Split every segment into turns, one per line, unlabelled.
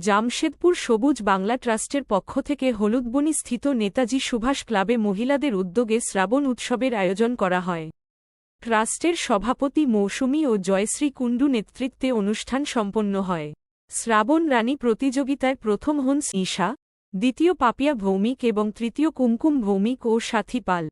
জামশেদপুর সবুজ বাংলা ট্রাস্টের পক্ষ থেকে হলুদবনি স্থিত নেতাজি সুভাষ ক্লাবে মহিলাদের উদ্যোগে শ্রাবণ উৎসবের আয়োজন করা হয়। ট্রাস্টের সভাপতি মৌসুমী ও জয়শ্রী কুণ্ডু নেতৃত্বে অনুষ্ঠান সম্পন্ন হয়। শ্রাবণ রানী প্রতিযোগিতায় প্রথম হন ঈশা, দ্বিতীয় পাপিয়া ভৌমিক এবং তৃতীয় কুমকুম ভৌমিক ও সাথী পাল।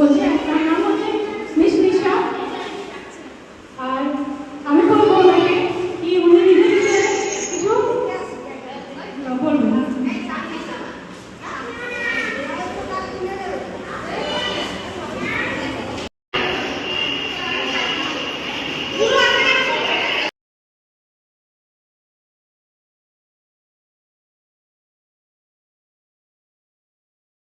我现